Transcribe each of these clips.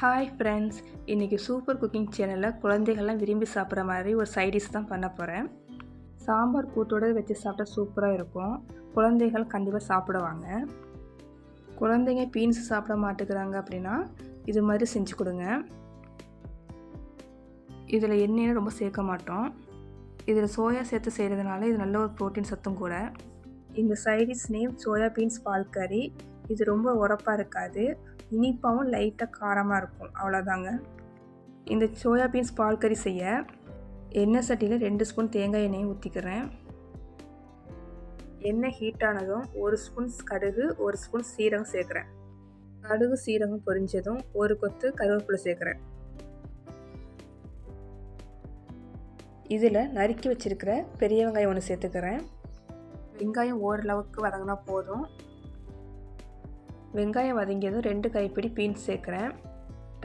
Hi friends இன்றைக்கி super cooking சேனலில் குழந்தைகள்லாம் விரும்பி சாப்பிட்ற மாதிரி ஒரு சைடிஷ் தான் பண்ண போகிறேன் சாம்பார் கூட்டோட வச்சு சாப்பிட்டா சூப்பராக இருக்கும். குழந்தைகள் கண்டிப்பாக சாப்பிடுவாங்க. குழந்தைங்க பீன்ஸ் சாப்பிட மாட்டேங்கிறாங்க அப்படின்னா இது மாதிரி செஞ்சு கொடுங்க. இதில் எண்ணெயை ரொம்ப சேர்க்க மாட்டோம். இதில் சோயா சேர்த்து செய்கிறதுனால இது நல்ல ஒரு ப்ரோட்டீன் சத்தும் கூட. இந்த side dish name soya beans பால் கறி இது ரொம்ப உரப்பாக இருக்காது. இனிப்பாகவும் லைட்டாக காரமாக இருக்கும். அவ்வளோதாங்க இந்த சோயாபீன்ஸ் பால்கறி பால் கறி செய்ய எண்ணெய் சட்டியில் ரெண்டு ஸ்பூன் தேங்காய் எண்ணெயை ஊற்றிக்கிறேன் எண்ணெய் ஹீட் ஆனதும் ஒரு ஸ்பூன் கடுகு ஒரு ஸ்பூன் சீரகம் சேர்க்குறேன். கடுகு சீரகம் பொரிஞ்சதும் ஒரு கொத்து கருவேப்பிலை சேர்க்குறேன். இதில் நறுக்கி வச்சிருக்கிற பெரிய வெங்காயம் ஒன்று சேர்த்துக்கிறேன். வெங்காயம் ஓரளவுக்கு வதங்கினா போதும். வெங்காயம் வதங்கியதும் ரெண்டு கைப்பிடி பீன்ஸ் சேர்க்குறேன்.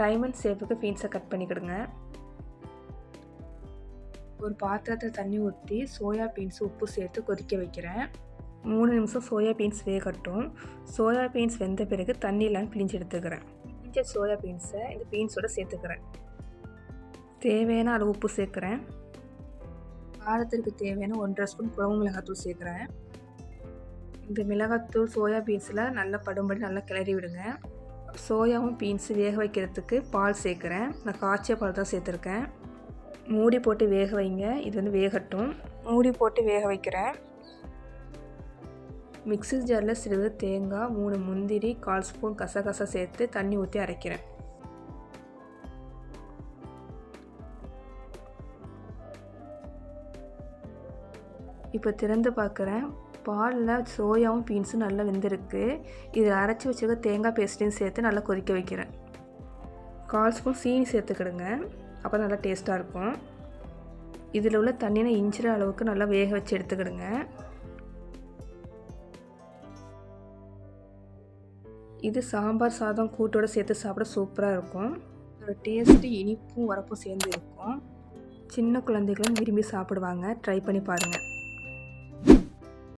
டைமண்ட் சேஃபுக்கு பீன்ஸை கட் பண்ணிக்கிடுங்க. ஒரு பாத்திரத்தில் தண்ணி ஊற்றி சோயா பீன்ஸ் உப்பு சேர்த்து கொதிக்க வைக்கிறேன். மூணு நிமிஷம் சோயா பீன்ஸ் வேகட்டும். சோயா பீன்ஸ் வெந்த பிறகு தண்ணியெல்லாம் பிழிஞ்சு எடுத்துக்கிறேன். பிழிஞ்ச சோயா பீன்ஸை இந்த பீன்ஸோட சேர்த்துக்கிறேன். தேவையான அளவு உப்பு சேர்க்குறேன். காரத்திற்கு தேவையான ஒன்றரை ஸ்பூன் குழம்பு மிளகாத்தூள் சேர்க்குறேன். இந்த மிளகாத்தூள் சோயா பீன்ஸில் நல்லா படும்படி நல்லா கிளறி விடுங்க. சோயாவும் பீன்ஸு வேக வைக்கிறதுக்கு பால் சேர்க்குறேன். நான் காய்ச்சிய பால் தான் சேர்த்துருக்கேன். மூடி போட்டு வேக வைங்க. இது வந்து வேகட்டும். மூடி போட்டு வேக வைக்கிறேன். மிக்ஸி ஜாரில் சிறிது தேங்காய் மூணு முந்திரி கால் ஸ்பூன் கசகசா சேர்த்து தண்ணி ஊற்றி அரைக்கிறேன். இப்போ திறந்து பார்க்குறேன் பாலில் சோயாவும் பீன்ஸும் நல்லா வெந்திருக்கு. இதில் அரைச்சி வச்சுருக்க தேங்காய் பேஸ்ட்டையும் சேர்த்து நல்லா கொதிக்க வைக்கிறேன். கால் ஸ்பூன் சீனி சேர்த்துக்கிடுங்க. அப்போ நல்லா டேஸ்ட்டாக இருக்கும். இதில் உள்ள தண்ணியை இஞ்சிற அளவுக்கு நல்லா வேக வச்சு எடுத்துக்கிடுங்க. இது சாம்பார் சாதம் கூட்டோடு சேர்த்து சாப்பிட சூப்பராக இருக்கும். இதோட டேஸ்ட்டு இனிப்பும் வரப்பும் சேர்ந்து இருக்கும். சின்ன குழந்தைகளும் விரும்பி சாப்பிடுவாங்க. ட்ரை பண்ணி பாருங்கள்